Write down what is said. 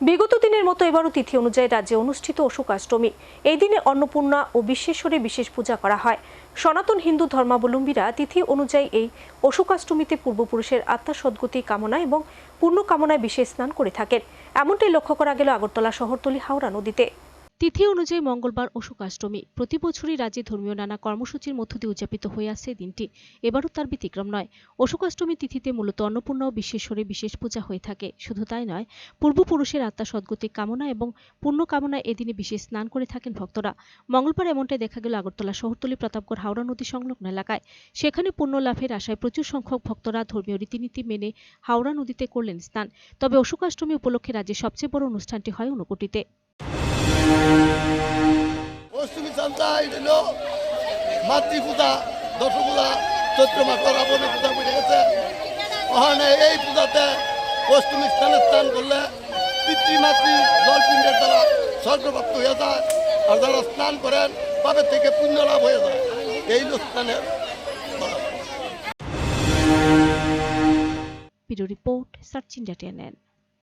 বিগত দিনের মতো এবারও তিথি অনুযায়ী রাজ্যে অনুষ্ঠিত অশোকাষ্টমী। এই দিনে অন্নপূর্ণা ও বিশ্বেশ্বরে বিশেষ পূজা করা হয়। সনাতন হিন্দু ধর্মাবলম্বীরা তিথি অনুযায়ী এই অশোকাষ্টমীতে পূর্বপুরুষের আত্মা সদ্গতি কামনা এবং পূর্ণ কামনায় বিশেষ স্নান করে থাকেন। এমনটাই লক্ষ্য করা গেল আগরতলা শহরতলি হাওড়া নদীতে। তিথি অনুযায়ী মঙ্গলবার অশোকাষ্টমী প্রতি বছরই রাজ্যে ধর্মীয় নানা কর্মসূচির মধ্য দিয়ে উদযাপিত হয়ে আসছে দিনটি। এবারও তার ব্যতিক্রম নয়। অশোকাষ্টমী তিথিতে মূলত অন্নপূর্ণা ও বিশ্বেশ্বরে বিশেষ পূজা হয়ে থাকে। শুধু তাই নয়, পূর্বপুরুষের আত্মা সদ্গতি কামনা এবং পূর্ণ কামনায় এদিনে বিশেষ স্নান করে থাকেন ভক্তরা। মঙ্গলবার এমনটাই দেখা গেল আগরতলা শহরতলি, প্রতাপগড়, হাওড়া নদী সংলগ্ন এলাকায়। সেখানে পুণ্য লাভের আশায় প্রচুর সংখ্যক ভক্তরা ধর্মীয় রীতিনীতি মেনে হাওড়া নদীতে করলেন স্নান। তবে অশোকাষ্টমী উপলক্ষে রাজ্যের সবচেয়ে বড় অনুষ্ঠানটি হয় ঊনকোটিতে। পশ্চিমী চান্দা এটা মাতৃ পূজা দশ পূজা বুঝে গেছে এই পূজাতে পশ্চিমী স্থানে স্নান করলে পিতৃমাতৃ জলপিণ্ডের দ্বারা স্বর্গপ্রাপ্ত হয়ে যায় স্নান করেন পাপের থেকে পুণ্য লাভ হয়ে যায়। এই হলো স্নানের bureau report search India TNN